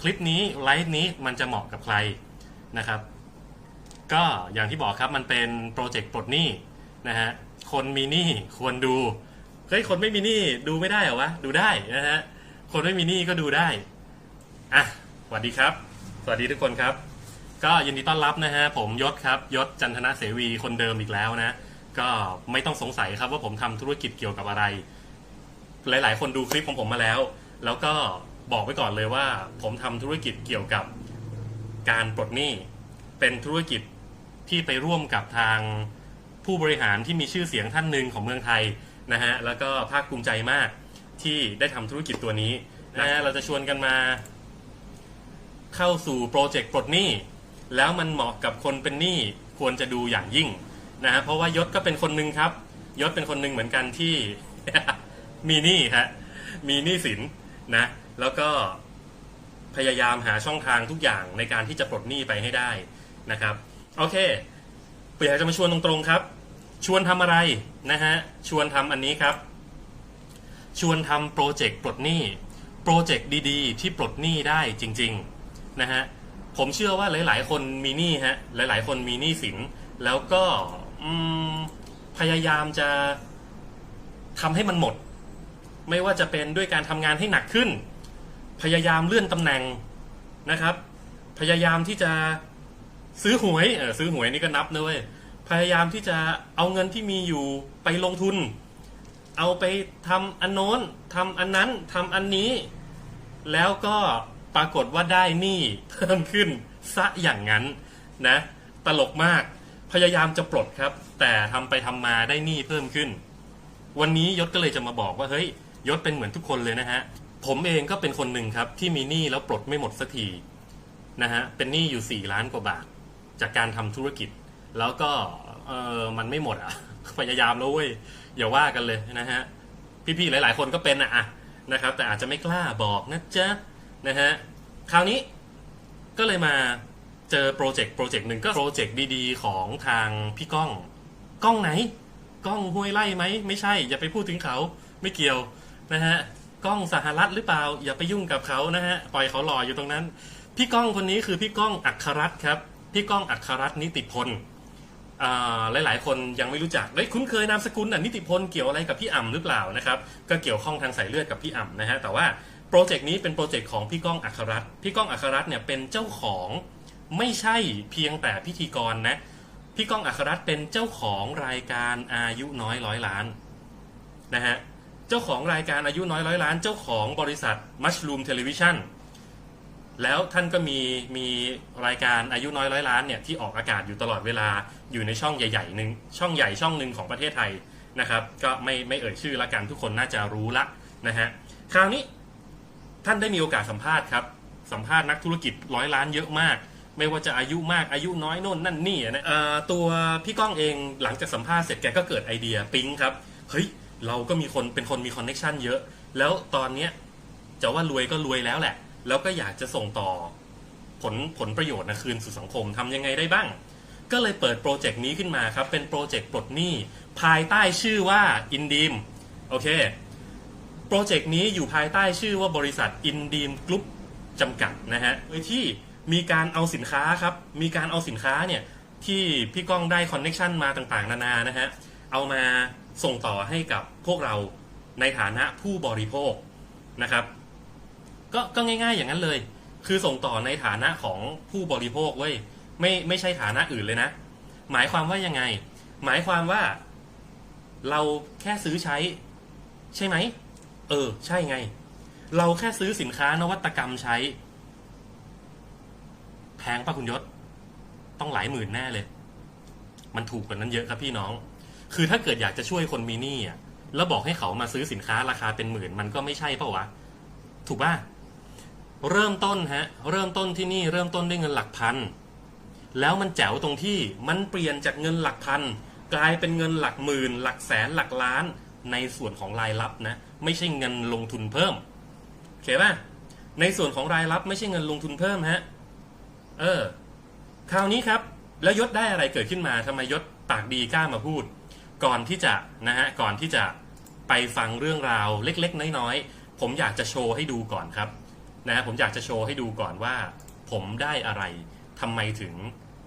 คลิปนี้ไลฟ์นี้มันจะเหมาะกับใครนะครับ ก็อย่างที่บอกครับมันเป็นโปรเจกต์ปลดหนี้นะฮะคนมีหนี้ควรดูเฮ้ยคนไม่มีหนี้ดูไม่ได้เหรอวะดูได้นะฮะคนไม่มีหนี้ก็ดูได้อะสวัสดีครับ สวัสดีทุกคนครับ ก็ยินดีต้อนรับนะฮะผมยศครับยศจันทนะเสวีคนเดิมอีกแล้วนะ ก็ไม่ต้องสงสัยครับว่าผมทำธุรกิจเกี่ยวกับอะไร หลาย ๆ คนดูคลิปของผมมาแล้ว แล้วก็ บอกไว้ก่อนเลยว่า ผมทำธุรกิจเกี่ยวกับการปลดหนี้ เป็นธุรกิจที่ไปร่วมกับทางผู้บริหารที่มีชื่อเสียงท่านหนึ่งของเมืองไทยนะฮะแล้วก็ภาคภูมิใจมากที่ได้ทำธุรกิจตัวนี้นะฮะเราจะชวนกันมา เข้าสู่โปรเจกต์ปลดหนี้ แล้วมันเหมาะกับคนเป็นหนี้ควรจะดูอย่างยิ่งนะฮะเพราะว่ายศก็เป็นคนหนึ่งครับ ยศเป็นคนหนึ่งเหมือนกันที่ มีหนี้ฮะมีหนี้สินนะ แล้วก็พยายามหาช่องทางทุกอย่างในการที่จะปลดหนี้ไปให้ได้นะครับ โอเคอยากจะมาชวนตรงๆครับ ชวนทำอะไรนะฮะ ชวนทำอันนี้ครับ ชวนทำโปรเจกต์ปลดหนี้ โปรเจกต์ดีๆ ที่ปลดหนี้ได้จริงๆนะฮะ ผมเชื่อว่าหลายๆ คนมีหนี้ฮะ หลายๆ คนมีหนี้สิน แล้วก็พยายามจะทำให้มันหมด ไม่ว่าจะเป็นด้วยการทำงานให้หนักขึ้น พยายามเลื่อนตำแหน่งนะครับ พยายามที่จะซื้อหวยเออซื้อหวยนี่ก็นับนะเว้ยพยายามที่จะเอาเงินที่มีอยู่ไปลงทุน เอาไปทำอันโน้นทำอันนั้นทำอันนี้ แล้วก็ปรากฏว่าได้หนี้เพิ่มขึ้นซะอย่างนั้นนะ ตลกมากพยายามจะปลดครับ แต่ทำไปทำมาได้หนี้เพิ่มขึ้น วันนี้ยศก็เลยจะมาบอกว่าเฮ้ยยศเป็นเหมือนทุกคนเลยนะฮะ ผมเองก็เป็นคนหนึ่งครับที่มีหนี้แล้วปลดไม่หมดสักทีนะฮะเป็นหนี้อยู่สี่ล้านกว่าบาท จากการทำธุรกิจ แล้วก็เออมันไม่หมดอะ พยายามแล้วเว้ยอย่าว่ากันเลยนะฮะพี่ๆหลาย ๆ คนก็เป็นอะอะนะครับ แต่อาจจะไม่กล้าบอกนะจ๊ะนะฮะคราวนี้ก็เลยมาเจอโปรเจกต์โปรเจกต์หนึ่งก็โปรเจกต์ดีๆ ของทางพี่ก้องกล้องไหนกล้องห้วยไล่ไหมไม่ใช่ อย่าไปพูดถึงเขาไม่เกี่ยวนะฮะ ก้องสหรัฐหรือเปล่า อย่าไปยุ่งกับเขานะฮะปล่อยเขาหล่ออยู่ตรงนั้น พี่ก้องคนนี้คือพี่ก้องอัครรัตน์ครับ พี่ก้องอัครรัตน์นิติพลอ่าหลายๆคนยังไม่รู้จักเฮ้ยคุ้นเคยนามสกุลน่ะนิติพลเกี่ยวอะไรกับพี่อ่ำหรือเปล่านะครับก็เกี่ยวข้องทางสายเลือดกับพี่อ่ำนะฮะแต่ว่าโปรเจกต์นี้เป็นโปรเจกต์ของพี่ก้องอัครรัตน์พี่ก้องอัครรัตน์เนี่ยเป็นเจ้าของไม่ใช่เพียงแต่พิธีกรนะพี่ก้องอัครรัตน์เป็นเจ้าของรายการอายุน้อยร้อยล้านนะฮะ เจ้าของรายการอายุน้อยร้อยล้านเจ้าของบริษัท Mushroom Television แล้วท่านก็มีมีรายการอายุน้อยร้อยล้านเนี่ยที่ออกอากาศอยู่ตลอดเวลาอยู่ในช่องใหญ่ๆหนึ่งช่องใหญ่ช่องหนึ่งของประเทศไทยนะครับ ก็ไม่ไม่เอ่ยชื่อละกันทุกคนน่าจะรู้ละนะฮะคราวนี้ท่านได้มีโอกาสสัมภาษณ์ครับสัมภาษณ์นักธุรกิจร้อยล้านเยอะมาก ไม่ว่าจะอายุมากอายุน้อยโน่นนั่นนี่นะตัวพี่ก้องเองหลังจากสัมภาษณ์เสร็จแกก็เกิดไอเดียปิ๊งครับเฮ้ย เราก็มีคนเป็นคนมีคอนเน็ชันเยอะ แล้วตอนเนี้ยจะว่ารวยก็รวยแล้วแหละ แล้วก็อยากจะส่งต่อผลผลประโยชน์นะคืนสู่สังคมทำยังไงได้บ้าง ก็เลยเปิดโปรเจกต์นี้ขึ้นมาครับ เป็นโปรเจกต์ปลดหนี้ภายใต้ชื่อว่าอินดีมโอเคโปรเจกต์นี้อยู่ภายใต้ชื่อว่าบริษัทอินดีมกรุ๊ปจำกัดนะฮะโดยที่มีการเอาสินค้าครับ มีการเอาสินค้าเนี่ยที่พี่ก้องได้คอนเน็ชันมาต่างๆ นานานะฮะ เอามา ส่งต่อให้กับพวกเราในฐานะผู้บริโภคนะครับ ก็ก็ง่าย ๆ อย่างนั้นเลย คือส่งต่อในฐานะของผู้บริโภคเว้ยไม่ไม่ใช่ฐานะอื่นเลยนะ หมายความว่ายังไง หมายความว่า เราแค่ซื้อใช้ ใช่ไหมเออ ใช่ไง เราแค่ซื้อสินค้านวัตกรรมใช้ แพงปะคุณยศ ต้องหลายหมื่นแน่เลย มันถูกกว่านั้นเยอะครับพี่น้อง คือถ้าเกิดอยากจะช่วยคนมีหนี้อะแล้วบอกให้เขามาซื้อสินค้าราคาเป็นหมื่น มันก็ไม่ใช่เปล่าวะถูกป่ะเริ่มต้นฮะ เริ่มต้นที่นี่เริ่มต้นด้วยเงินหลักพัน แล้วมันแจ๋วตรงที่มันเปลี่ยนจากเงินหลักพัน กลายเป็นเงินหลักหมื่น หลักแสนหลักล้านในส่วนของรายรับนะ ไม่ใช่เงินลงทุนเพิ่มเข้าป่ะในส่วนของรายรับไม่ใช่เงินลงทุนเพิ่มฮะเออคราวนี้ครับ แล้วยศได้อะไรเกิดขึ้นมาทำไมยศปากดีกล้ามาพูด ก่อนที่จะนะฮะก่อนที่จะไปฟังเรื่องราวเล็กๆ น้อยๆ ผมอยากจะโชว์ให้ดูก่อนครับนะฮะผมอยากจะโชว์ให้ดูก่อนว่า ผมได้อะไรทำไมถึง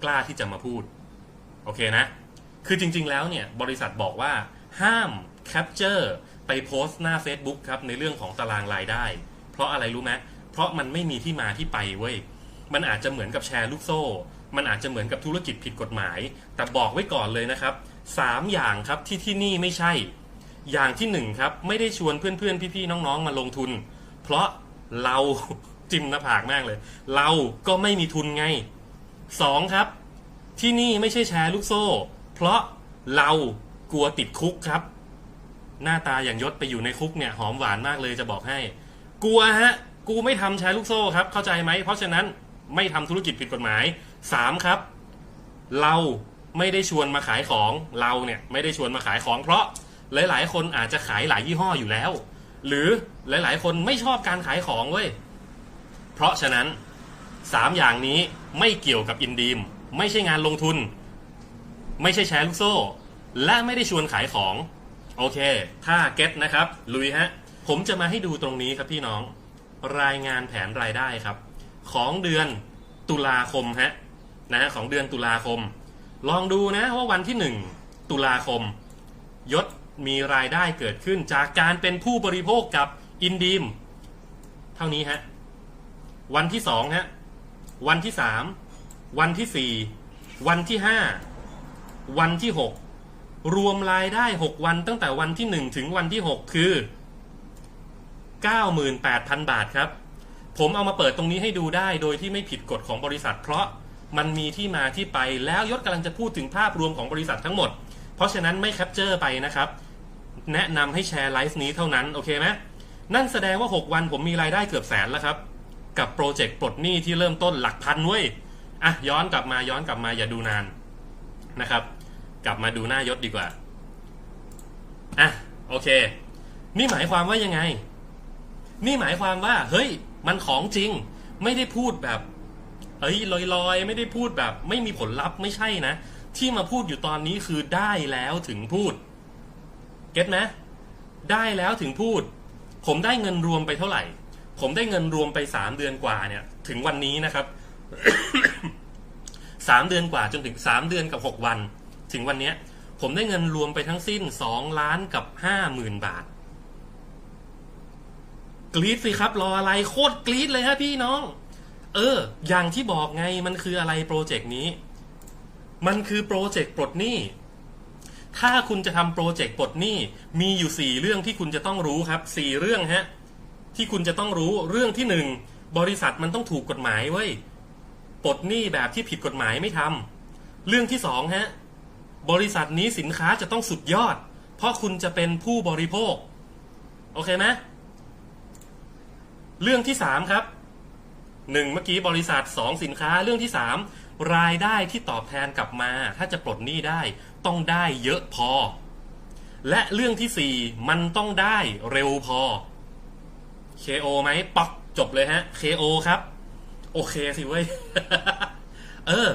กล้าที่จะมาพูดโอเคนะ คือจริงๆแล้วเนี่ยบริษัทบอกว่าห้ามแคปเจอร์ไปโพสต์หน้า Facebook ครับในเรื่องของตารางรายได้ เพราะอะไรรู้ไหมเพราะมันไม่มีที่มาที่ไปเว้ยมันอาจจะเหมือนกับแชร์ลูกโซ่ มันอาจจะเหมือนกับธุรกิจผิดกฎหมาย แต่บอกไว้ก่อนเลยนะครับสามอย่างครับที่ที่นี่ไม่ใช่ อย่างที่หนึ่งครับ ไม่ได้ชวนเพื่อนๆ พี่ๆ น้องๆ มาลงทุน เพราะเราจิ้มหน้าผากมากเลย เราก็ไม่มีทุนไงสองครับ ที่นี่ไม่ใช่แชร์ลูกโซ่ เพราะเรากลัวติดคุกครับ หน้าตาอย่างยศไปอยู่ในคุกเนี่ยหอมหวานมากเลยจะบอกให้ กลัวฮะ กูไม่ทำแชร์ลูกโซ่ครับเข้าใจไหมเพราะฉะนั้นไม่ทำธุรกิจผิดกฎหมาย สามครับ เราไม่ได้ชวนมาขายของเราเนี่ยไม่ได้ชวนมาขายของ เพราะหลาย ๆ คนอาจจะขายหลายยี่ห้ออยู่แล้ว หรือหลาย ๆ คนไม่ชอบการขายของเว้ยเพราะฉะนั้นสามอย่างนี้ไม่เกี่ยวกับอินดีมไม่ใช่งานลงทุน ไม่ใช่แชร์ลูกโซ่ และไม่ได้ชวนขายของ โอเค ถ้าเก็ตนะครับ ลุยฮะ ผมจะมาให้ดูตรงนี้ครับพี่น้อง รายงานแผนรายได้ครับ ของเดือนตุลาคมฮะ นะของเดือนตุลาคม ลองดูนะว่าวันที่หนึ่งตุลาคม ยศมีรายได้เกิดขึ้นจากการเป็นผู้บริโภคกับอินดีม เท่านี้ฮะ วันที่สองฮะ วันที่สามวันที่สี่วันที่ห้าวันที่หกรวมรายได้หกวันตั้งแต่วันที่หนึ่งถึงวันที่หกคือเก้าหมื่นแปดพันบาทครับ ผมเอามาเปิดตรงนี้ให้ดูได้โดยที่ไม่ผิดกฎของบริษัทเพราะ มันมีที่มาที่ไปแล้วยศกำลังจะพูดถึงภาพรวมของบริษัททั้งหมด เพราะฉะนั้นไม่แคปเจอร์ไปนะครับ แนะนำให้แชร์ไลฟ์นี้เท่านั้น โอเคไหมนั่นแสดงว่า 6 วันผมมีรายได้เกือบแสนแล้วครับ กับโปรเจกต์ปลดหนี้ที่เริ่มต้นหลักพันเว้ยอะย้อนกลับมาย้อนกลับมาอย่าดูนานนะครับ กลับมาดูหน้ายศดีกว่าอะโอเค นี่หมายความว่ายังไง นี่หมายความว่า เฮ้ย มันของจริง ไม่ได้พูดแบบ เอ้ยลอยๆ ไม่ได้พูดแบบ ไม่มีผลลัพธ์ไม่ใช่นะ ที่มาพูดอยู่ตอนนี้คือได้แล้วถึงพูด เก็ตไหมได้แล้วถึงพูด ผมได้เงินรวมไปเท่าไหร่ ผมได้เงินรวมไปสามเดือนกว่าเนี่ย ถึงวันนี้นะครับสามเดือนกว่าจนถึงสามเดือนกับหกวัน ถึงวันเนี้ย ผมได้เงินรวมไปทั้งสิ้นสองล้านกับห้าหมื่นบาท กรี๊ดสิครับ รออะไรโคตรกรี๊ดเลยฮะพี่น้อง เออ อย่างที่บอกไงมันคืออะไรโปรเจกต์นี้ มันคือโปรเจกต์ปลดหนี้ ถ้าคุณจะทำโปรเจกต์ปลดหนี้ มีอยู่สี่เรื่องที่คุณจะต้องรู้ครับสี่เรื่องฮะ ที่คุณจะต้องรู้เรื่องที่หนึ่งบริษัทมันต้องถูกกฎหมายเว้ยปลดหนี้แบบที่ผิดกฎหมายไม่ทำเรื่องที่สองฮะ บริษัทนี้สินค้าจะต้องสุดยอด เพราะคุณจะเป็นผู้บริโภค โอเคไหมเรื่องที่สามครับ หนึ่งเมื่อกี้บริษัทสองสินค้าเรื่องที่สามรายได้ที่ตอบแทนกลับมา ถ้าจะปลดหนี้ได้ ต้องได้เยอะพอ และเรื่องที่สี่มันต้องได้เร็วพอ KO ไหมปักจบเลยฮะ KO ครับ โอเคสิเว้ย เออ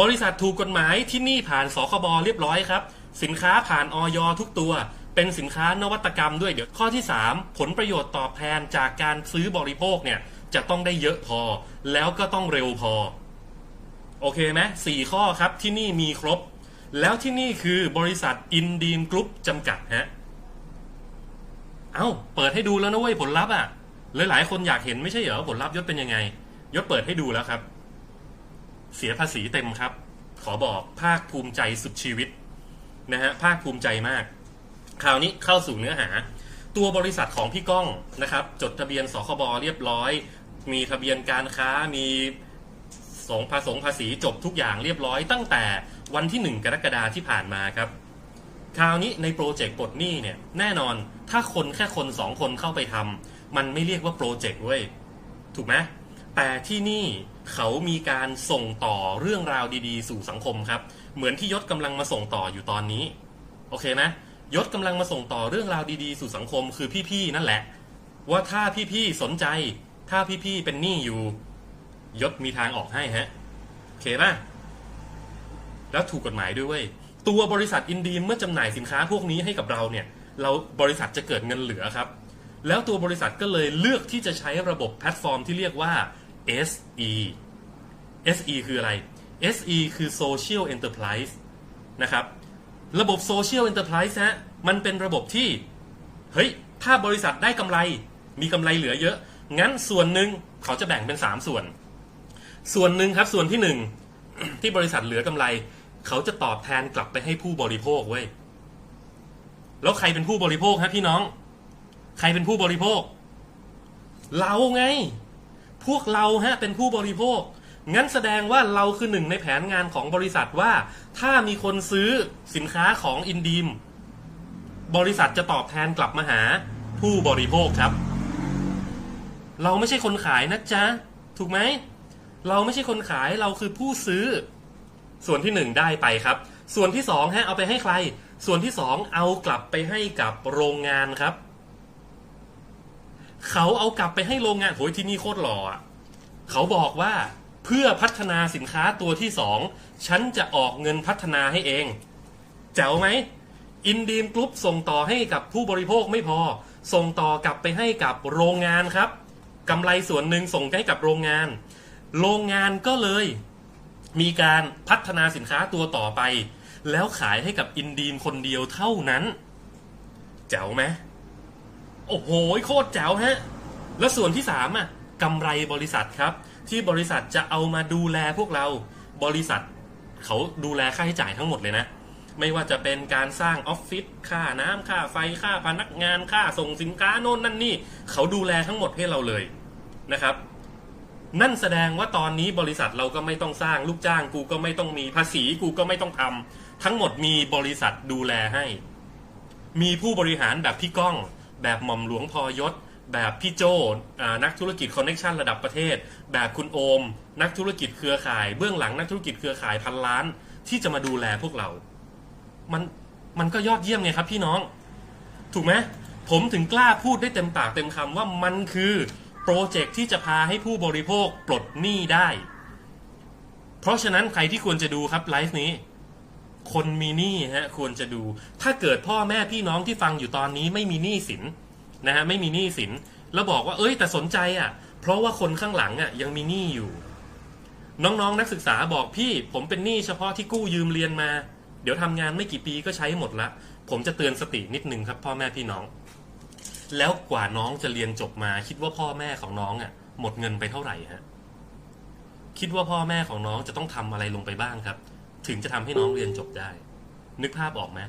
บริษัทถูกกฎหมายที่นี่ผ่านสคบเรียบร้อยครับ สินค้าผ่านออยทุกตัวเป็นสินค้านวัตกรรมด้วยเดี๋ยวข้อที่ 3 ผลประโยชน์ตอบแทนจากการซื้อบริโภคเนี่ย จะต้องได้เยอะพอ แล้วก็ต้องเร็วพอ โอเคไหมสี่ข้อครับที่นี่มีครบ แล้วที่นี่คือบริษัทอินดีมกรุ๊ปจำกัดฮะเอา้า เปิดให้ดูแล้วนะเว้ยผลลัพธ์อะหลายๆคนอยากเห็นไม่ใช่เหรอผลลัพธ์ยศเป็นยังไง ยศเปิดให้ดูแล้วครับ เสียภาษีเต็มครับ ขอบอกภาคภูมิใจสุดชีวิตนะฮะภาคภูมิใจมาก คราวนี้เข้าสู่เนื้อหา ตัวบริษัทของพี่ก้องนะครับ จดทะเบียนสคบเรียบร้อย มีทะเบียนการค้ามีสงภาษงภาษีจบทุกอย่างเรียบร้อยตั้งแต่วันที่ 1 กรกฎาที่ผ่านมาครับ คราวนี้ในโปรเจกต์ปลดหนี้เนี่ยแน่นอนถ้าคนแค่คนสองคนเข้าไปทำมันไม่เรียกว่าโปรเจกต์เว้ยถูกไหมแต่ที่นี่เขามีการส่งต่อเรื่องราวดีๆ สู่สังคมครับ เหมือนที่ยศกำลังมาส่งต่ออยู่ตอนนี้ โอเคไหมยศกำลังมาส่งต่อเรื่องราวดีๆ สู่สังคมคือพี่ๆนั่นแหละ ว่าถ้าพี่ๆสนใจ ถ้าพี่ๆเป็นหนี้อยู่ ยศมีทางออกให้ฮะโอเคป่ะ แล้วถูกกฎหมายด้วยเว้ยตัวบริษัทอินดีเมื่อจำหน่ายสินค้าพวกนี้ให้กับเราเนี่ย เราบริษัทจะเกิดเงินเหลือครับ แล้วตัวบริษัทก็เลยเลือกที่จะใช้ระบบแพลตฟอร์มที่เรียกว่า SE SE คืออะไร SE คือ Social Enterprise นะครับ ระบบ Social Enterprise ฮะมันเป็นระบบที่ เฮ้ย ถ้าบริษัทได้กำไร มีกำไรเหลือเยอะ งั้นส่วนหนึ่งเขาจะแบ่งเป็น3ส่วน ส่วนหนึ่งครับส่วนที่หนึ่งที่บริษัทเหลือกำไร เขาจะตอบแทนกลับไปให้ผู้บริโภคเว้ยแล้วใครเป็นผู้บริโภคฮะพี่น้อง ใครเป็นผู้บริโภค เราไง พวกเราฮะเป็นผู้บริโภค งั้นแสดงว่าเราคือหนึ่งในแผนงานของบริษัทว่า ถ้ามีคนซื้อสินค้าของอินดีมบริษัทจะตอบแทนกลับมาหาผู้บริโภคครับ เราไม่ใช่คนขายนะจ๊ะ ถูกไหม เราไม่ใช่คนขายเราคือผู้ซื้อ ส่วนที่หนึ่งได้ไปครับ ส่วนที่สองฮะเอาไปให้ใคร ส่วนที่สองเอากลับไปให้กับโรงงานครับ เขาเอากลับไปให้โรงงานโหยที่นี่โคตรหล่ออะเขาบอกว่าเพื่อพัฒนาสินค้าตัวที่สองฉันจะออกเงินพัฒนาให้เองแจ๋วไหมอินดีมกรุ๊ปส่งต่อให้กับผู้บริโภคไม่พอ ส่งต่อกลับไปให้กับโรงงานครับ กำไรส่วนหนึ่งส่งให้กับโรงงาน โรงงานก็เลยมีการพัฒนาสินค้าตัวต่อไป แล้วขายให้กับอินดีมคนเดียวเท่านั้น แจ๋วไหมโอ้โหโคตรแจ๋วฮะ แล้วส่วนที่สามอะกำไรบริษัทครับ ที่บริษัทจะเอามาดูแลพวกเราบริษัทเขาดูแลค่าใช้จ่ายทั้งหมดเลยนะ ไม่ว่าจะเป็นการสร้างออฟฟิศค่าน้ำค่าไฟค่าพนักงานค่าส่งสินค้าโน่นนั่นนี่ เขาดูแลทั้งหมดให้เราเลยนะครับ นั่นแสดงว่าตอนนี้บริษัทเราก็ไม่ต้องสร้างลูกจ้างกูก็ไม่ต้องมีภาษีกูก็ไม่ต้องทำทั้งหมดมีบริษัทดูแลให้ มีผู้บริหารแบบพี่ก้อง แบบหม่อมหลวงพอยศ แบบพี่โจนักธุรกิจคอนเน็ชันระดับประเทศ แบบคุณโอม นักธุรกิจเครือข่าย เบื้องหลังนักธุรกิจเครือข่ายพันล้าน ที่จะมาดูแลพวกเรา มันมันก็ยอดเยี่ยมไงครับพี่น้อง ถูกไหมผมถึงกล้าพูดได้เต็มปากเต็มคำว่ามันคือโปรเจกต์ที่จะพาให้ผู้บริโภคปลดหนี้ได้ เพราะฉะนั้นใครที่ควรจะดูครับไลฟ์นี้ คนมีหนี้ฮะควรจะดู ถ้าเกิดพ่อแม่พี่น้องที่ฟังอยู่ตอนนี้ไม่มีหนี้สินนะฮะไม่มีหนี้สิน แล้วบอกว่าเอ้ยแต่สนใจอะ เพราะว่าคนข้างหลังอะยังมีหนี้อยู่ น้องๆนนักศึกษาบอกพี่ ผมเป็นหนี้เฉพาะที่กู้ยืมเรียนมา เดี๋ยวทำงานไม่กี่ปีก็ใช้หมดละ ผมจะเตือนสตินิดนึงครับ พ่อแม่พี่น้อง แล้วกว่าน้องจะเรียนจบมา คิดว่าพ่อแม่ของน้องอะ หมดเงินไปเท่าไหร่ฮะคิดว่าพ่อแม่ของน้องจะต้องทำอะไรลงไปบ้างครับ ถึงจะทำให้น้องเรียนจบได้ นึกภาพออกไหม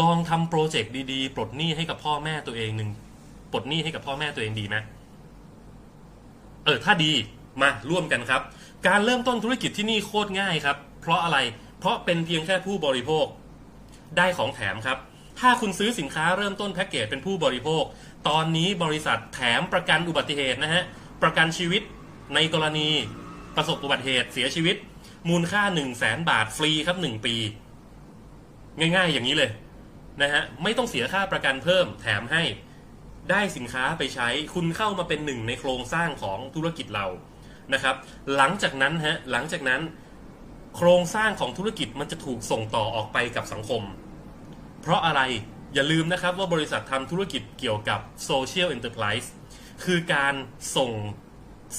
ลองทำโปรเจกต์ดีๆ ปลดหนี้ให้กับพ่อแม่ตัวเองหนึ่งปลดหนี้ให้กับพ่อแม่ตัวเองดีไหมเออถ้าดีมาร่วมกันครับ การเริ่มต้นธุรกิจที่นี่โคตรง่ายครับ เพราะอะไร เพราะเป็นเพียงแค่ผู้บริโภคได้ของแถมครับ ถ้าคุณซื้อสินค้าเริ่มต้นแพ็กเกจเป็นผู้บริโภค ตอนนี้บริษัทแถมประกันอุบัติเหตุนะฮะ ประกันชีวิตในกรณีประสบอุบัติเหตุเสียชีวิต มูลค่า 1 0 0 0 0แสนบาทฟรีครับ 1 ปี ง่ายๆอย่างนี้เลยนะฮะ ไม่ต้องเสียค่าประกันเพิ่มแถมให้ได้สินค้าไปใช้คุณเข้ามาเป็นหนึ่งในโครงสร้างของธุรกิจเรานะครับ หลังจากนั้นฮะหลังจากนั้น โครงสร้างของธุรกิจมันจะถูกส่งต่อออกไปกับสังคม เพราะอะไรอย่าลืมนะครับว่าบริษัททำธุรกิจเกี่ยวกับ Social Enterprise คือการส่ง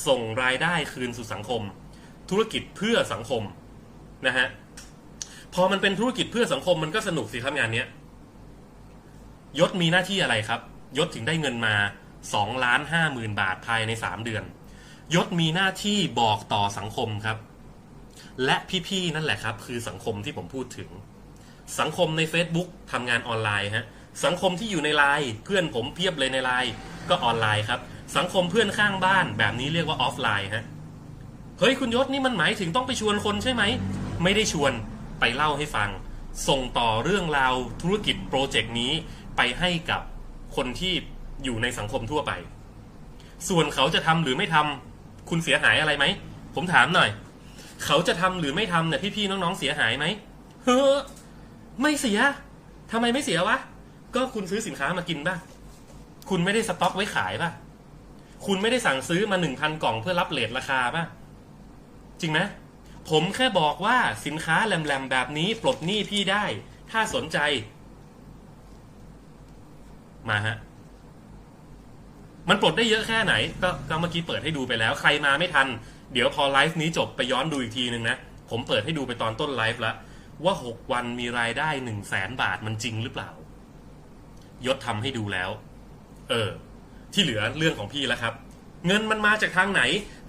ส่งรายได้คืนสู่สังคม ธุรกิจเพื่อสังคมนะฮะพอมันเป็นธุรกิจเพื่อสังคมมันก็สนุกสิครับงานเนี้ยยศมีหน้าที่อะไรครับ ยศถึงได้เงินมา2ล้านห้าหมื่นบาทภายใน 3 เดือน ยศมีหน้าที่บอกต่อสังคมครับ และพี่ๆนั่นแหละครับ คือสังคมที่ผมพูดถึง สังคมใน Facebook ทำงานออนไลน์ฮะสังคมที่อยู่ในไลน์เพื่อนผมเพียบเลยในไลน์ก็ออนไลน์ครับ สังคมเพื่อนข้างบ้านแบบนี้เรียกว่าออฟไลน์ฮะเฮ้ยคุณยศนี่มันหมายถึงต้องไปชวนคนใช่ไหม ไม่ได้ชวนไปเล่าให้ฟัง ส่งต่อเรื่องราวธุรกิจโปรเจกต์นี้ไปให้กับคนที่อยู่ในสังคมทั่วไป ส่วนเขาจะทำหรือไม่ทำคุณเสียหายอะไรไหม ผมถามหน่อย เขาจะทำหรือไม่ทำเนี่ยพี่ๆน้องๆเสียหายไหมเฮ้อไม่เสียทำไมไม่เสียวะ ก็คุณซื้อสินค้ามากินป่ะ คุณไม่ได้สต็อกไว้ขายป่ะ คุณไม่ได้สั่งซื้อมาหนึ่งพันกล่องเพื่อรับเลทราคาป่ะ จริงไหมผมแค่บอกว่าสินค้าแหลมๆแบบนี้ปลดหนี้พี่ได้ ถ้าสนใจ มาฮะ มันปลดได้เยอะแค่ไหน ก็ก็เมื่อกี้เปิดให้ดูไปแล้ว ใครมาไม่ทัน เดี๋ยวพอไลฟ์นี้จบไปย้อนดูอีกทีหนึ่งนะ ผมเปิดให้ดูไปตอนต้นไลฟ์แล้ว ว่า 6 วันมีรายได้1นึ่งแสนบาทมันจริงหรือเปล่า ยศทำให้ดูแล้ว เออ ที่เหลือเรื่องของพี่แล้วครับ เงินมันมาจากทางไหน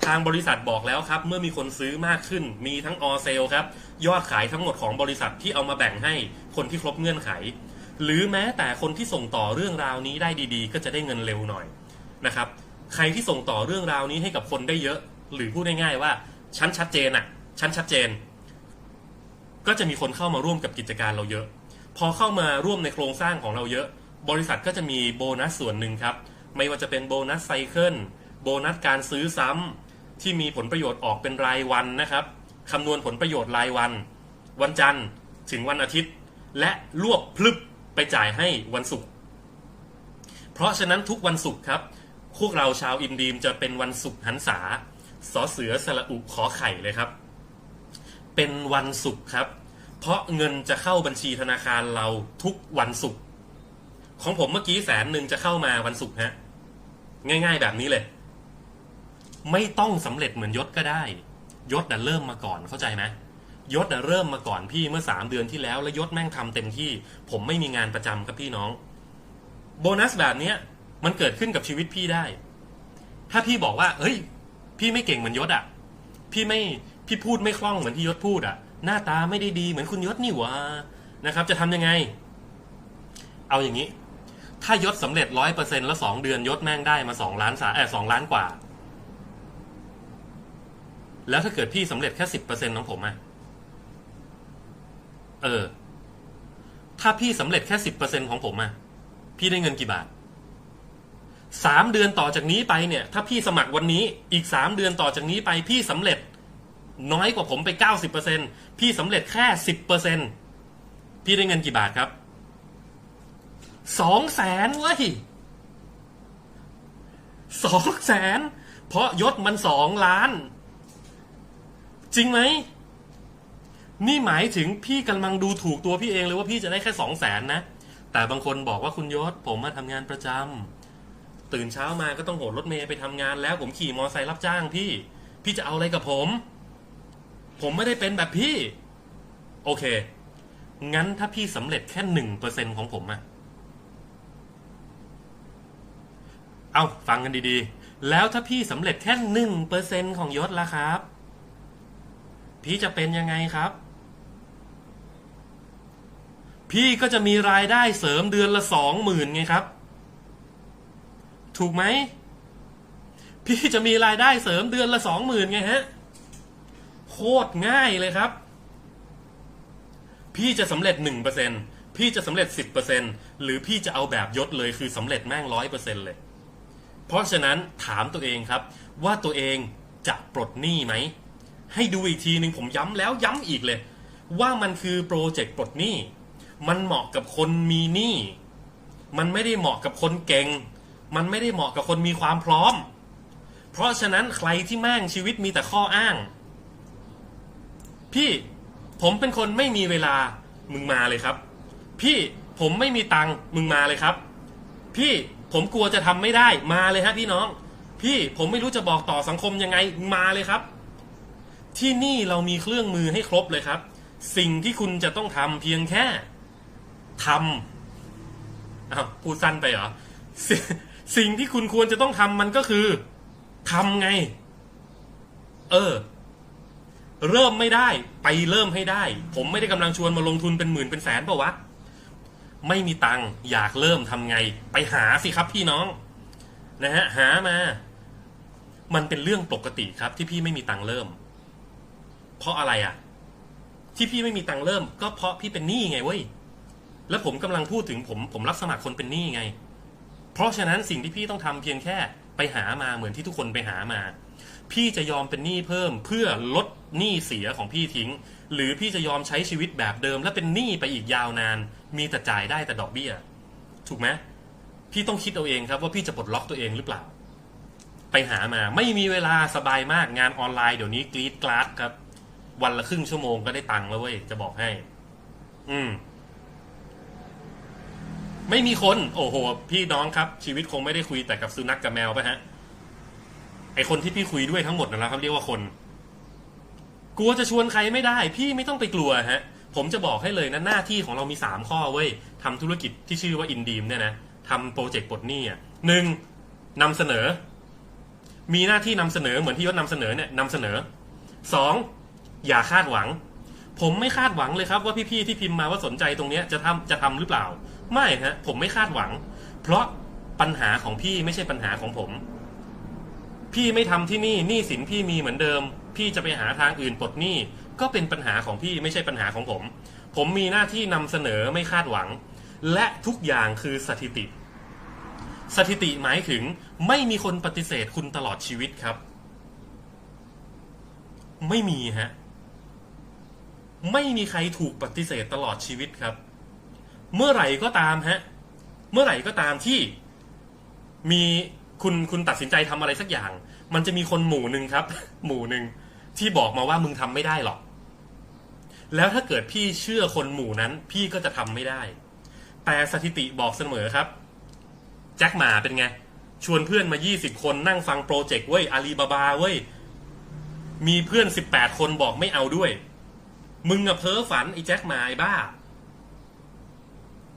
ทางบริษัทบอกแล้วครับ เมื่อมีคนซื้อมากขึ้น มีทั้งออเซลครับ ยอดขายทั้งหมดของบริษัทที่เอามาแบ่งให้คนที่ครบเงื่อนไข หรือแม้แต่คนที่ส่งต่อเรื่องราวนี้ได้ดี ๆ ก็จะได้เงินเร็วหน่อยนะครับ ใครที่ส่งต่อเรื่องราวนี้ให้กับคนได้เยอะ หรือพูดง่ายๆว่าชั้นชัดเจนอะชั้นชัดเจน ก็จะมีคนเข้ามาร่วมกับกิจการเราเยอะ พอเข้ามาร่วมในโครงสร้างของเราเยอะ บริษัทก็จะมีโบนัสส่วนหนึ่งครับ ไม่ว่าจะเป็นโบนัสไซเคิลโบนัสการซื้อซ้ำที่มีผลประโยชน์ออกเป็นรายวันนะครับคำนวณผลประโยชน์รายวัน วันจันทร์ถึงวันอาทิตย์ และรวบพลึบไปจ่ายให้วันศุกร์เพราะฉะนั้นทุกวันศุกร์ครับ พวกเราชาวอินดีมจะเป็นวันศุกร์หันษา สอเสือสระอุขอไข่เลยครับ เป็นวันศุกร์ครับ เพราะเงินจะเข้าบัญชีธนาคารเราทุกวันศุกร์ของผมเมื่อกี้แสนหนึ่งจะเข้ามาวันศุกร์ฮะ ง่าย ๆ แบบนี้เลย ไม่ต้องสำเร็จเหมือนยศก็ได้ ยศน่ะเริ่มมาก่อนเข้าใจไหมยศน่ะเริ่มมาก่อนพี่เมื่อสามเดือนที่แล้ว แล้วยศแม่งทำเต็มที่ ผมไม่มีงานประจำครับพี่น้อง โบนัสแบบเนี้ย มันเกิดขึ้นกับชีวิตพี่ได้ ถ้าพี่บอกว่า เฮ้ย พี่ไม่เก่งเหมือนยศอะ พี่ไม่พี่พูดไม่คล่องเหมือนที่ยศพูดอะ หน้าตาไม่ได้ดีเหมือนคุณยศนี่หวะนะครับ จะทำยังไง เอาอย่างนี้ ถ้ายศสำเร็จร้อยเปอร์เซ็นแล้วสองเดือนยศแม่งได้มาสองล้านสาแอบสองล้านกว่า แล้วถ้าเกิดพี่สำเร็จแค่สิบเปอร์เซ็นของผมอะเออ ถ้าพี่สำเร็จแค่สิบเปอร์เซ็นของผมอะพี่ได้เงินกี่บาท สามเดือนต่อจากนี้ไปเนี่ย ถ้าพี่สมัครวันนี้อีกสามเดือนต่อจากนี้ไปพี่สำเร็จ น้อยกว่าผมไปเก้าสิบเปอร์เซ็นพี่สำเร็จแค่สิบเปอร์เซ็นพี่ได้เงินกี่บาทครับสองแสนเว้ยสองแสนเพราะยศมันสองล้าน จริงไหม นี่หมายถึงพี่กำลังดูถูกตัวพี่เองเลยว่าพี่จะได้แค่สองแสนนะ แต่บางคนบอกว่าคุณยศผมมาทำงานประจำ ตื่นเช้ามาก็ต้องโหดรถเมย์ไปทำงานแล้ว ผมขี่มอไซค์รับจ้างพี่ พี่จะเอาอะไรกับผม ผมไม่ได้เป็นแบบพี่ โอเค งั้นถ้าพี่สำเร็จแค่หนึ่งเปอร์เซ็นของผมอะเอาฟังกันดีๆ แล้วถ้าพี่สำเร็จแค่หนึ่งเปอร์เซ็นของยศล่ะครับ พี่จะเป็นยังไงครับพี่ก็จะมีรายได้เสริมเดือนละสองหมื่นไงครับ ถูกไหม พี่จะมีรายได้เสริมเดือนละสองหมื่นไงฮะ โคตรง่ายเลยครับ พี่จะสำเร็จหนึ่งเปอร์เซ็นพี่จะสำเร็จสิบเปอร์เซ็นหรือพี่จะเอาแบบยศเลยคือสำเร็จแม่งร้อยเปอร์เซ็นเลย เพราะฉะนั้นถามตัวเองครับ ว่าตัวเองจะปลดหนี้ไหม ให้ดูอีกทีหนึ่งผมย้ำแล้วย้ำอีกเลย ว่ามันคือโปรเจกต์ปลดหนี้ มันเหมาะกับคนมีหนี้ มันไม่ได้เหมาะกับคนเก่ง มันไม่ได้เหมาะกับคนมีความพร้อม เพราะฉะนั้นใครที่แม่งชีวิตมีแต่ข้ออ้าง พี่ผมเป็นคนไม่มีเวลามึงมาเลยครับ พี่ผมไม่มีตังค์มึงมาเลยครับ พี่ผมกลัวจะทำไม่ได้มาเลยฮะพี่น้อง พี่ผมไม่รู้จะบอกต่อสังคมยังไงมาเลยครับ ที่นี่เรามีเครื่องมือให้ครบเลยครับ สิ่งที่คุณจะต้องทำเพียงแค่ทำอ้าวพูดสั้นไปเหรอ สิ่งที่คุณควรจะต้องทำมันก็คือทำไง เออ เริ่มไม่ได้ ไปเริ่มให้ได้ ผมไม่ได้กำลังชวนมาลงทุนเป็นหมื่นเป็นแสนเปล่าวะไม่มีตังค์อยากเริ่มทำไง ไปหาสิครับพี่น้อง นะฮะหามา มันเป็นเรื่องปกติครับ ที่พี่ไม่มีตังค์เริ่ม เพราะอะไรอะ ที่พี่ไม่มีตังค์เริ่ม ก็เพราะพี่เป็นหนี้ไงเว้ยแล้วผมกำลังพูดถึงผมผมรับสมัครคนเป็นหนี้ไง เพราะฉะนั้นสิ่งที่พี่ต้องทำเพียงแค่ไปหามาเหมือนที่ทุกคนไปหามา พี่จะยอมเป็นหนี้เพิ่มเพื่อลดหนี้เสียของพี่ทิ้ง หรือพี่จะยอมใช้ชีวิตแบบเดิม และเป็นหนี้ไปอีกยาวนาน มีแต่จ่ายได้แต่ดอกเบี้ย ถูกไหมพี่ต้องคิดเอาเองครับว่าพี่จะปลดล็อกตัวเองหรือเปล่า ไปหามาไม่มีเวลาสบายมากงานออนไลน์เดี๋ยวนี้กรีดกราดครับ วันละครึ่งชั่วโมงก็ได้ตังค์แล้วเว้ยจะบอกให้ อืม ไม่มีคน โอ้โห พี่น้องครับ ชีวิตคงไม่ได้คุยแต่กับสุนัขกกับแมวปะฮะ ไอคนที่พี่คุยด้วยทั้งหมดนั่นแหละครับเรียกว่าคน กลัวจะชวนใครไม่ได้ พี่ไม่ต้องไปกลัวฮะ ผมจะบอกให้เลยนะหน้าที่ของเรามีสามข้อเว้ยทำธุรกิจที่ชื่อว่าอินดีมเนี่ยนะทำโปรเจกต์ปลดหนี้อะหนึ่งนำเสนอ มีหน้าที่นำเสนอเหมือนที่ยศนำเสนอเนี่ยนำเสนอสองอย่าคาดหวัง ผมไม่คาดหวังเลยครับว่าพี่ๆที่พิมพ์มาว่าสนใจตรงนี้จะทำจะทำหรือเปล่า ไม่ฮะ ผมไม่คาดหวัง เพราะปัญหาของพี่ไม่ใช่ปัญหาของผม พี่ไม่ทำที่นี่หนี้สินพี่มีเหมือนเดิม พี่จะไปหาทางอื่นปลดหนี้ก็เป็นปัญหาของพี่ไม่ใช่ปัญหาของผม ผมมีหน้าที่นำเสนอไม่คาดหวัง และทุกอย่างคือสถิติ สถิติหมายถึงไม่มีคนปฏิเสธคุณตลอดชีวิตครับ ไม่มีฮะ ไม่มีใครถูกปฏิเสธตลอดชีวิตครับ เมื่อไหร่ก็ตามฮะ เมื่อไหร่ก็ตามที่มีคุณคุณตัดสินใจทำอะไรสักอย่าง มันจะมีคนหมู่หนึ่งครับ หมู่หนึ่งที่บอกมาว่ามึงทำไม่ได้หรอก แล้วถ้าเกิดพี่เชื่อคนหมู่นั้น พี่ก็จะทำไม่ได้ แต่สถิติบอกเสมอครับ แจ็คหมาเป็นไง ชวนเพื่อนมา20คนนั่งฟังโปรเจกต์เว้ยอาลีบาบาเว้ย มีเพื่อน18คนบอกไม่เอาด้วย มึงอะเพ้อฝันไอ้แจ็คหมาไอ้บ้า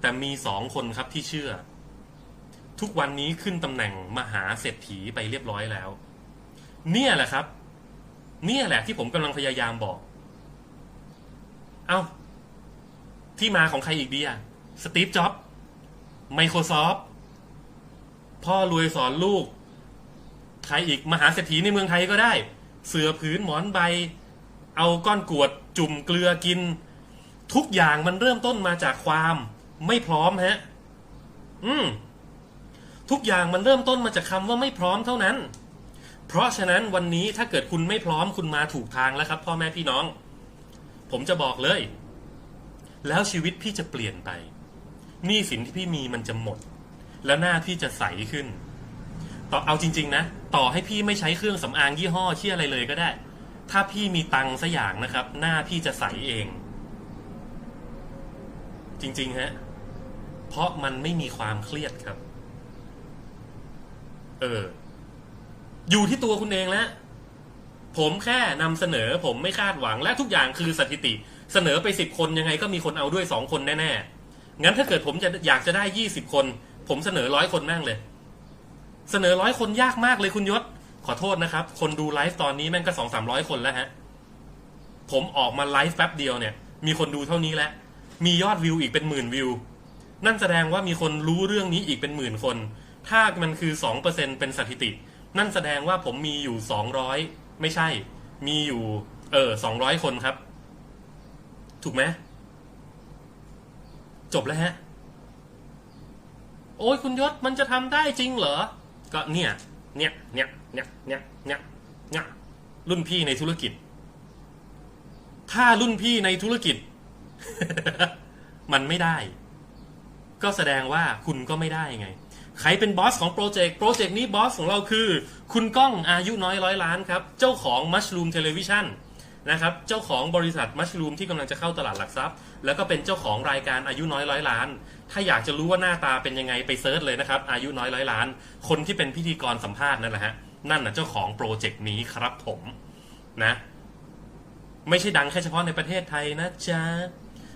แต่มีสองคนครับที่เชื่อ ทุกวันนี้ขึ้นตำแหน่งมหาเศรษฐีไปเรียบร้อยแล้ว เนี่ยแหละครับ เนี่ยแหละที่ผมกำลังพยายามบอก เอา้า ที่มาของใครอีกดีอะสตีฟจ็อบ Microsoft พ่อรวยสอนลูก ใครอีกมหาเศรษฐีในเมืองไทยก็ได้ เสือผืนหมอนใบ เอาก้อนกรวดจุ่มเกลือกิน ทุกอย่างมันเริ่มต้นมาจากความ ไม่พร้อมฮะ อืม ทุกอย่างมันเริ่มต้นมาจากคำว่าไม่พร้อมเท่านั้น เพราะฉะนั้นวันนี้ถ้าเกิดคุณไม่พร้อมคุณมาถูกทางแล้วครับ พ่อแม่พี่น้อง ผมจะบอกเลย แล้วชีวิตพี่จะเปลี่ยนไปหนี้สินที่พี่มีมันจะหมด แล้วหน้าพี่จะใสขึ้น ต่อเอาจริง ๆ นะ ต่อให้พี่ไม่ใช้เครื่องสำอางยี่ห้อเชี่ยอะไรเลยก็ได้ ถ้าพี่มีตังสักอย่างนะครับ หน้าพี่จะใสเอง จริง ๆ ฮะ เพราะมันไม่มีความเครียดครับ เออ อยู่ที่ตัวคุณเองแล้ว ผมแค่นำเสนอ ผมไม่คาดหวัง และทุกอย่างคือสถิติ เสนอไปสิบคนยังไงก็มีคนเอาด้วยสองคนแน่ๆ งั้นถ้าเกิดผมจะอยากจะได้ยี่สิบคน ผมเสนอร้อยคนนั่งเลย เสนอร้อยคนยากมากเลยคุณยศ ขอโทษนะครับ คนดูไลฟ์ตอนนี้แม่งก็สองสามร้อยคนแล้วฮะ ผมออกมาไลฟ์แป๊บเดียวเนี่ย มีคนดูเท่านี้แล้ว มียอดวิวอีกเป็นหมื่นวิว นั่นแสดงว่ามีคนรู้เรื่องนี้อีกเป็นหมื่นคน ถ้ามันคือสองเปอร์เซ็นเป็นสถิติ นั่นแสดงว่าผมมีอยู่สองร้อยไม่ใช่ มีอยู่ เออสองร้อยคนครับ ถูกไหมจบแล้วฮะ โอ้ยคุณยศมันจะทำได้จริงเหรอ ก็เนี่ย เนี่ย เนี่ย เนี่ย เนี่ย เนี่ย เนี่ย รุ่นพี่ในธุรกิจ ถ้ารุ่นพี่ในธุรกิจ มันไม่ได้ ก็แสดงว่าคุณก็ไม่ได้ไง ใครเป็นบอสของโปรเจกต์ โปรเจกต์นี้บอสของเราคือ คุณก้องอายุน้อยร้อยล้านครับ เจ้าของ Mushroom Television นะครับ เจ้าของบริษัท Mushroom ที่กำลังจะเข้าตลาดหลักทรัพย์ แล้วก็เป็นเจ้าของรายการอายุน้อยร้อยล้าน ถ้าอยากจะรู้ว่าหน้าตาเป็นยังไงไปเซิร์ชเลยนะครับ อายุน้อยร้อยล้าน คนที่เป็นพิธีกรสัมภาษณ์นั่นแหละฮะ นั่นน่ะเจ้าของโปรเจกต์นี้ครับผมนะ ไม่ใช่ดังแค่เฉพาะในประเทศไทยนะจ๊ะ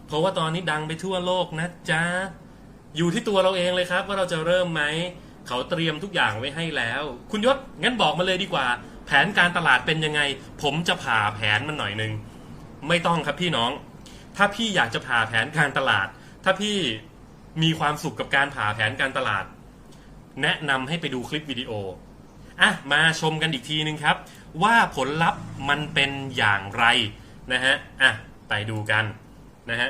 เพราะว่าตอนนี้ดังไปทั่วโลกนะจ๊ะ อยู่ที่ตัวเราเองเลยครับ ว่าเราจะเริ่มไหมเขาเตรียมทุกอย่างไว้ให้แล้ว คุณยศงั้นบอกมาเลยดีกว่า แผนการตลาดเป็นยังไง ผมจะผ่าแผนมันหน่อยหนึงไม่ต้องครับพี่น้อง ถ้าพี่อยากจะผ่าแผนการตลาด ถ้าพี่มีความสุขกับการผ่าแผนการตลาด แนะนำให้ไปดูคลิปวิดีโออะมาชมกันอีกทีนึงครับ ว่าผลลัพธ์มันเป็นอย่างไรนะฮะอะไปดูกันนะฮะ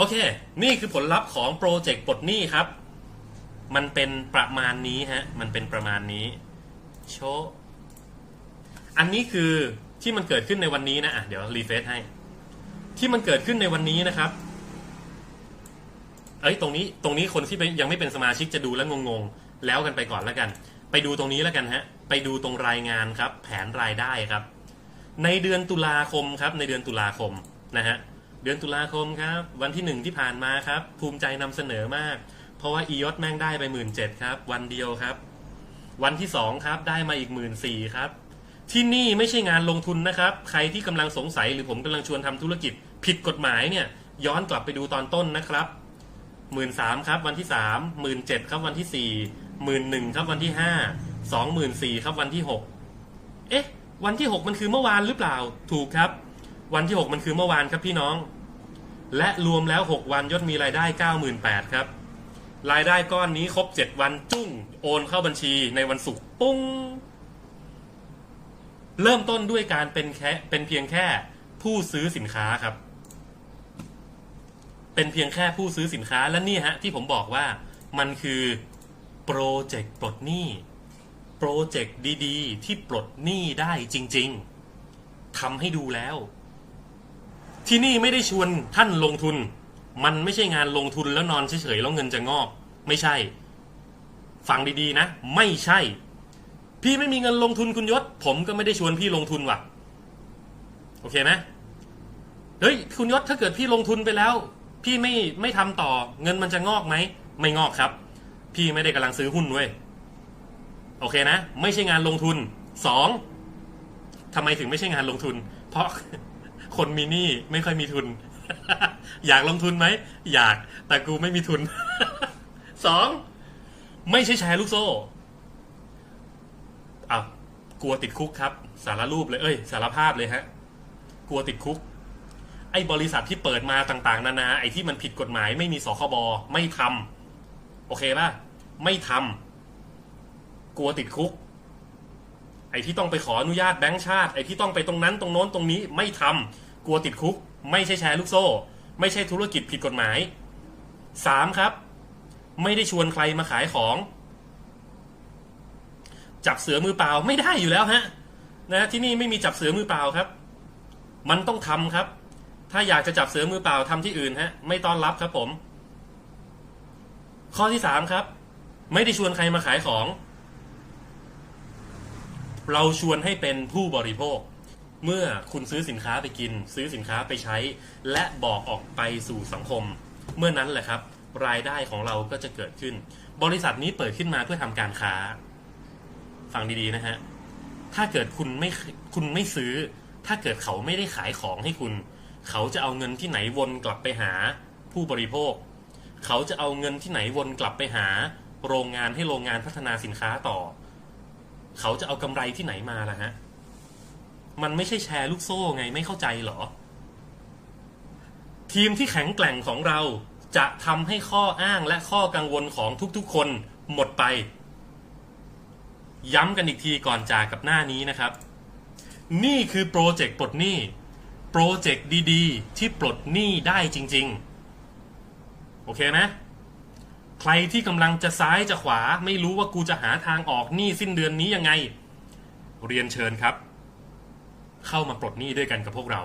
โอเค นี่คือผลลัพธ์ของโปรเจกต์ปลดหนี้ครับ มันเป็นประมาณนี้ฮะ มันเป็นประมาณนี้ โชว์อันนี้คือที่มันเกิดขึ้นในวันนี้นะอะเดี๋ยวรีเฟซให้ ที่มันเกิดขึ้นในวันนี้นะครับ เอ้ย ตรงนี้ ตรงนี้คนที่ยังไม่เป็นสมาชิกจะดูแล้วงงๆ แล้วกันไปก่อนแล้วกัน ไปดูตรงนี้แล้วกันฮะ ไปดูตรงรายงานครับ แผนรายได้ครับ ในเดือนตุลาคมครับ ในเดือนตุลาคมนะฮะ เดือนตุลาคมครับ วันที่หนึ่งที่ผ่านมาครับ ภูมิใจนำเสนอมาก เพราะว่าอียศแม่งได้ไปหมื่นเจ็ดครับ วันเดียวครับ วันที่สองครับได้มาอีกหมื่นสี่ครับ ที่นี่ไม่ใช่งานลงทุนนะครับ ใครที่กำลังสงสัยหรือผมกำลังชวนทำธุรกิจ ผิดกฎหมายเนี่ย ย้อนกลับไปดูตอนต้นนะครับหมื่นสามครับ วันที่สามหมื่นเจ็ดครับวันที่สี่หมื่นหนึ่งครับวันที่ห้าสองหมื่นสี่ครับวันที่หกเอ๊ะ วันที่หกมันคือเมื่อวานหรือเปล่าถูกครับ วันที่หกมันคือเมื่อวานครับพี่น้อง และรวมแล้วหกวันยศมีรายได้เก้าหมื่นแปดครับ รายได้ก้อนนี้ครบเจ็ดวันจุ้งโอนเข้าบัญชีในวันศุกร์ปุ้ง เริ่มต้นด้วยการเป็นแค่เป็นเพียงแค่ผู้ซื้อสินค้าครับ เป็นเพียงแค่ผู้ซื้อสินค้าและนี่ฮะ ที่ผมบอกว่ามันคือโปรเจกต์ปลดหนี้โปรเจกต์ดี ๆ ที่ปลดหนี้ได้จริง ๆทำให้ดูแล้ว ที่นี่ไม่ได้ชวนท่านลงทุน มันไม่ใช่งานลงทุนแล้วนอนเฉยๆแล้วเงินจะงอก ไม่ใช่ ฟังดีๆนะ ไม่ใช่ พี่ไม่มีเงินลงทุนคุณยศ ผมก็ไม่ได้ชวนพี่ลงทุนว่ะ โอเคไหมเฮ้ยคุณยศถ้าเกิดพี่ลงทุนไปแล้ว พี่ไม่ไม่ทำต่อ เงินมันจะงอกไหมไม่งอกครับ พี่ไม่ได้กำลังซื้อหุ้นเว้ยโอเคนะ ไม่ใช่งานลงทุนสองทำไมถึงไม่ใช่งานลงทุน เพราะ คนมีหนี้ไม่ค่อยมีทุน อยากลงทุนไหม อยากแต่กูไม่มีทุนสองไม่ใช่แชร์ลูกโซ่อ้าวกลัวติดคุกครับ สารรูปเลยเอ้ย สารภาพเลยฮะ กลัวติดคุก ไอ้บริษัทที่เปิดมาต่างๆ นานา ไอ้ที่มันผิดกฎหมายไม่มีสคบไม่ทำโอเคป่ะ ไม่ทำกลัวติดคุก ไอ้ที่ต้องไปขออนุญาตแบงค์ชาติ ไอ้ที่ต้องไปตรงนั้นตรงโน้นตรงนี้ไม่ทำ กลัวติดคุก ไม่ใช่แชร์ลูกโซ่ ไม่ใช่ธุรกิจผิดกฎหมายสามครับ ไม่ได้ชวนใครมาขายของ จับเสือมือเปล่าไม่ได้อยู่แล้วฮะนะที่นี่ไม่มีจับเสือมือเปล่าครับ มันต้องทำครับ ถ้าอยากจะจับเสือมือเปล่าทำที่อื่นฮะ ไม่ต้อนรับครับผม ข้อที่สามครับ ไม่ได้ชวนใครมาขายของ เราชวนให้เป็นผู้บริโภค เมื่อคุณซื้อสินค้าไปกิน ซื้อสินค้าไปใช้ และบอกออกไปสู่สังคม เมื่อนั้นแหละครับ รายได้ของเราก็จะเกิดขึ้น บริษัทนี้เปิดขึ้นมาเพื่อทำการค้า ฟังดีๆนะฮะถ้าเกิดคุณไม่คุณไม่ซื้อ ถ้าเกิดเขาไม่ได้ขายของให้คุณ เขาจะเอาเงินที่ไหนวนกลับไปหา ผู้บริโภค เขาจะเอาเงินที่ไหนวนกลับไปหา โรงงานให้โรงงานพัฒนาสินค้าต่อ เขาจะเอากำไรที่ไหนมาล่ะฮะ มันไม่ใช่แชร์ลูกโซ่ไงไม่เข้าใจเหรอ ทีมที่แข็งแกร่งของเราจะทำให้ข้ออ้างและข้อกังวลของทุกๆ คนหมดไป ย้ำกันอีกทีก่อนจากกับหน้านี้นะครับ นี่คือโปรเจกต์ปลดหนี้โปรเจกต์ดีๆ ที่ปลดหนี้ได้จริง ๆ โอเคไหมใครที่กำลังจะซ้ายจะขวา ไม่รู้ว่ากูจะหาทางออกหนี้สิ้นเดือนนี้ยังไง เรียนเชิญครับ เข้ามาปลดหนี้ด้วยกันกับพวกเรา